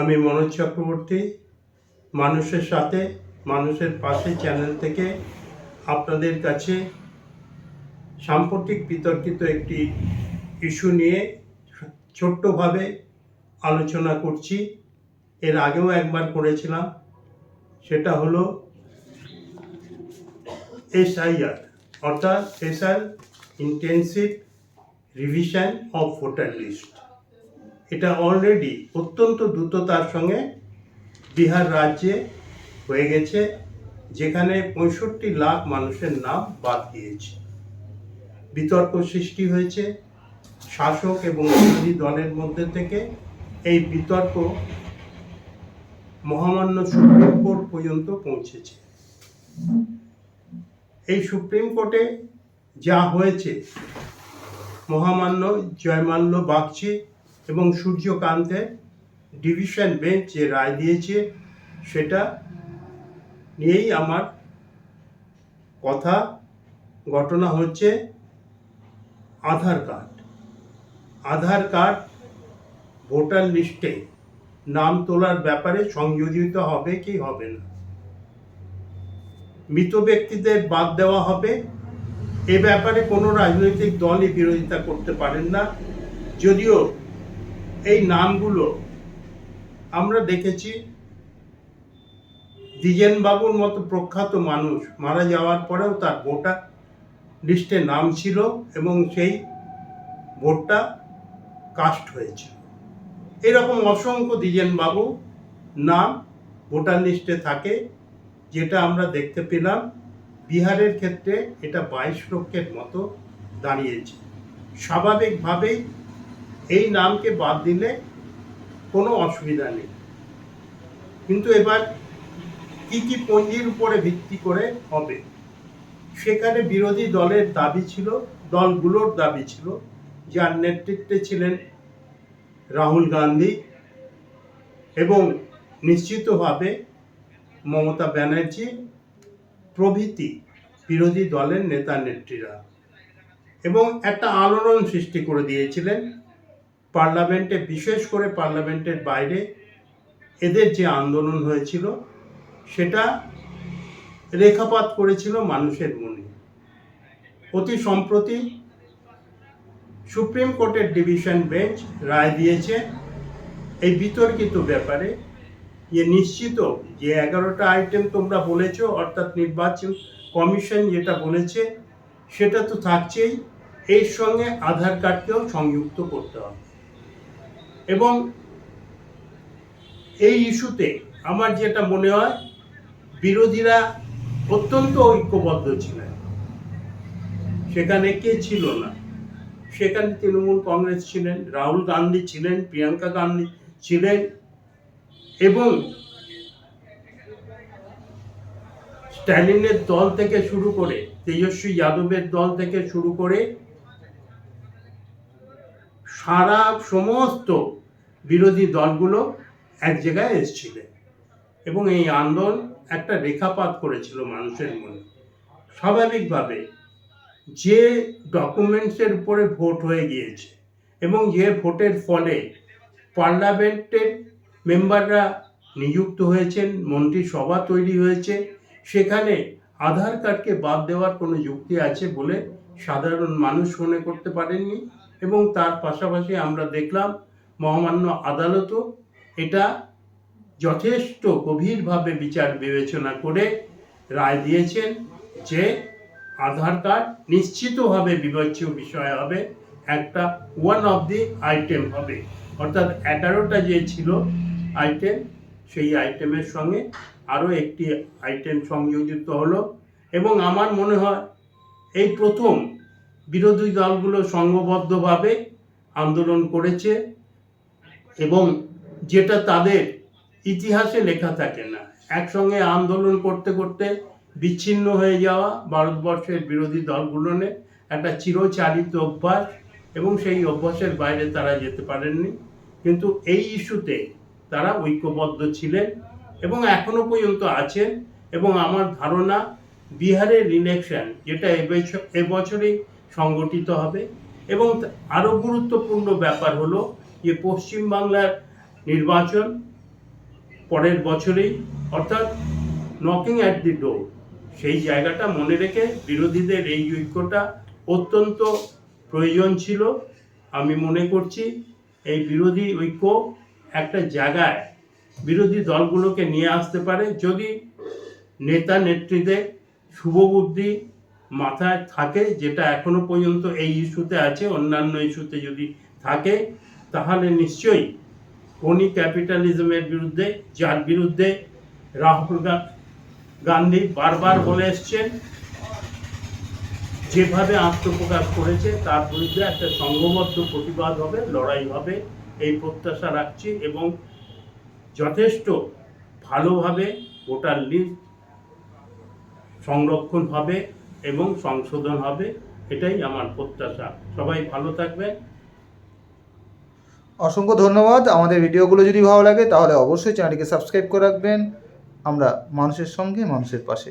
আমি মনোজ চক্রবর্তী, মানুষের সাথে, মানুষের পাশে চ্যানেল থেকে আপনাদের কাছে সাম্প্রতিক বিতর্কিত একটি ইস্যু নিয়ে ছোট্টভাবে আলোচনা করছি। এর আগেও একবার করেছিলাম। সেটা হলো এসআইআর, অর্থাৎ special intensive revision of voter list এটা অলরেডি অত্যন্ত দ্রুততার সঙ্গে বিহার রাজ্যে হয়ে গেছে, যেখানে পঁয়ষট্টি লাখ মানুষের নাম বাদ দিয়েছে বিতর্ক সৃষ্টি হয়েছে, শাসক এবং বিরোধী দলের মধ্যে থেকে। এই বিতর্ক মহামান্য সুপ্রিম কোর্ট পর্যন্ত পৌঁছেছে। এই সুপ্রিম কোর্টে যা হয়েছে, মহামান্য জয়মাল্য বাগচি এবং সূর্যকান্তে ডিভিশন বেঞ্চ যে রায় দিয়েছে, সেটা নিয়েই আমার কথা, ঘটনা হচ্ছে Aadhaar card. Aadhaar card voter লিস্টে নাম তোলার ব্যাপারে সংযোজিত হবে কি হবে না। মৃত ব্যক্তিদের বাদ দেওয়া হবে। এ ব্যাপারে কোনো রাজনৈতিক দলই বিরোধিতা করতে পারেন না। যদিও এই নামগুলো আমরা দেখেছি। দ্বিজেন বাবুর মতো প্রখ্যাত মানুষ মারা যাওয়ার পরেও তার ভোটার লিস্টে নাম ছিল এবং সেই ভোটটা কাস্ট হয়েছে এরকম অসংখ্য দ্বিজেন বাবু নাম ভোটার লিস্টে থাকে, যেটা আমরা দেখতে পেলাম। বিহারের ক্ষেত্রে এটা বাইশ লক্ষের মতো দাঁড়িয়েছে। স্বাভাবিকভাবেই এই নামকে বাদ দিলে কোনো অসুবিধা নেই। কিন্তু এবার কি কি পঞ্জির উপরে ভিত্তি করে হবে? সেখানে বিরোধী দলের দাবি ছিল, দলগুলোর দাবি ছিল যার নেতৃত্বে ছিলেন রাহুল গান্ধী এবং নিশ্চিতভাবে মমতা ব্যানার্জি, প্রভৃতি বিরোধী দলের নেতা নেত্রীরা এবং একটা আলোড়ন সৃষ্টি করে দিয়েছিলেন। পার্লামেন্টে, বিশেষ করে পার্লামেন্টের বাইরে এদের যে আন্দোলন হয়েছিল, সেটা রেখাপাত করেছিল মানুষের মনে। অতি সম্প্রতি সুপ্রিম কোর্টের ডিভিশন বেঞ্চ রায় দিয়েছে এই বিতর্কিত ব্যাপারে যে নিশ্চিত যে এগারোটা আইটেম তোমরা বলেছ, অর্থাৎ নির্বাচন কমিশন যেটা বলেছে, সেটা তো থাকছেই, এর সঙ্গে আধার কার্ডকেও সংযুক্ত করতে হবে। এবং এই ইস্যুতে আমার যেটা মনে হয়, বিরোধীরা অত্যন্ত ঐক্যবদ্ধ ছিলেন। সেখানে কে ছিল না? সেখানে তৃণমূল কংগ্রেস ছিলেন, রাহুল গান্ধী ছিলেন, প্রিয়াঙ্কা গান্ধী ছিলেন এবং স্ট্যালিনের দল থেকে শুরু করে, তেজস্বী যাদবের দল থেকে শুরু করে সারা সমস্ত বিরোধী দলগুলো এক জায়গায় এসেছিলেন এবং এই আন্দোলন একটা রেখাপাত করেছিল মানুষের মনে। স্বাভাবিকভাবে যে ডকুমেন্টসের উপরে ভোট হয়ে গিয়েছে এবং যে ভোটের ফলে পার্লামেন্টের মেম্বাররা নিযুক্ত হয়েছেন, মন্ত্রিসভা তৈরি হয়েছে, সেখানে আধার কার্ডকে বাদ দেওয়ার কোনো যুক্তি আছে বলে সাধারণ মানুষ মনে করতে পারেননি এবং তার পাশাপাশি আমরা দেখলাম মহামান্য আদালতও এটা যথেষ্ট গভীরভাবে বিচার বিবেচনা করে রায় দিয়েছেন যে আধার কার্ড নিশ্চিতভাবে বিবেচ্য বিষয় হবে, একটা ওয়ান অফ দি আইটেম হবে। অর্থাৎ এগারোটা যে ছিল আইটেম সেই আইটেমের সঙ্গে আরও একটি আইটেম সংযোজিত হলো। এবং আমার মনে হয় এই প্রথম বিরোধী দলগুলো সংঘবদ্ধভাবে আন্দোলন করেছে। এবং যেটা তাদের ইতিহাসে লেখা থাকে না। একসঙ্গে আন্দোলন করতে করতে বিচ্ছিন্ন হয়ে যাওয়া ভারতবর্ষের বিরোধী দলগুলোর একটা চিরচারিত অভ্যাস এবং সেই অভ্যাসের বাইরে তারা যেতে পারেননি। কিন্তু এই ইস্যুতে তারা ঐক্যবদ্ধ ছিলেন এবং এখনও পর্যন্ত আছেন এবং আমার ধারণা বিহারের ইলেকশন যেটা এবছর এবছরই সংগঠিত হবে এবং আরও গুরুত্বপূর্ণ ব্যাপার হলো যে পশ্চিমবাংলার নির্বাচন পরের বছরেই, অর্থাৎ নকিং অ্যাট দি ডোর সেই জায়গাটা মনে রেখে বিরোধীদের এই ঐক্যটা অত্যন্ত প্রয়োজন ছিল। আমি মনে করছি এই বিরোধী ঐক্য একটা জায়গায় বিরোধী দলগুলোকে নিয়ে আসতে পারে যদি নেতা নেত্রীদের শুভবুদ্ধি মাথায় থাকে, যেটা এখনও পর্যন্ত এই ইস্যুতে আছে, অন্যান্য ইস্যুতে যদি থাকে তাহলে নিশ্চয়ই খনি ক্যাপিটালিজমের বিরুদ্ধে, যার বিরুদ্ধে রাহুল গান্ধী বারবার বলে এসছেন, যেভাবে আত্মপ্রকাশ করেছে, তার বিরুদ্ধে একটা সংঘবদ্ধ প্রতিবাদ হবে, লড়াই হবে, এই প্রত্যাশা রাখছি এবং যথেষ্ট ভালোভাবে ভোটার লিস্ট সংরক্ষণ হবে এবং সংশোধন হবে, এটাই আমার প্রত্যাশা। সবাই ভালো থাকবেন। অসংখ্য ধন্যবাদ। আমাদের ভিডিওগুলো যদি ভালো লাগে, তাহলে অবশ্যই চ্যানেলটিকে সাবস্ক্রাইব করে রাখবেন। আমরা মানুষের সঙ্গে মানুষের পাশে।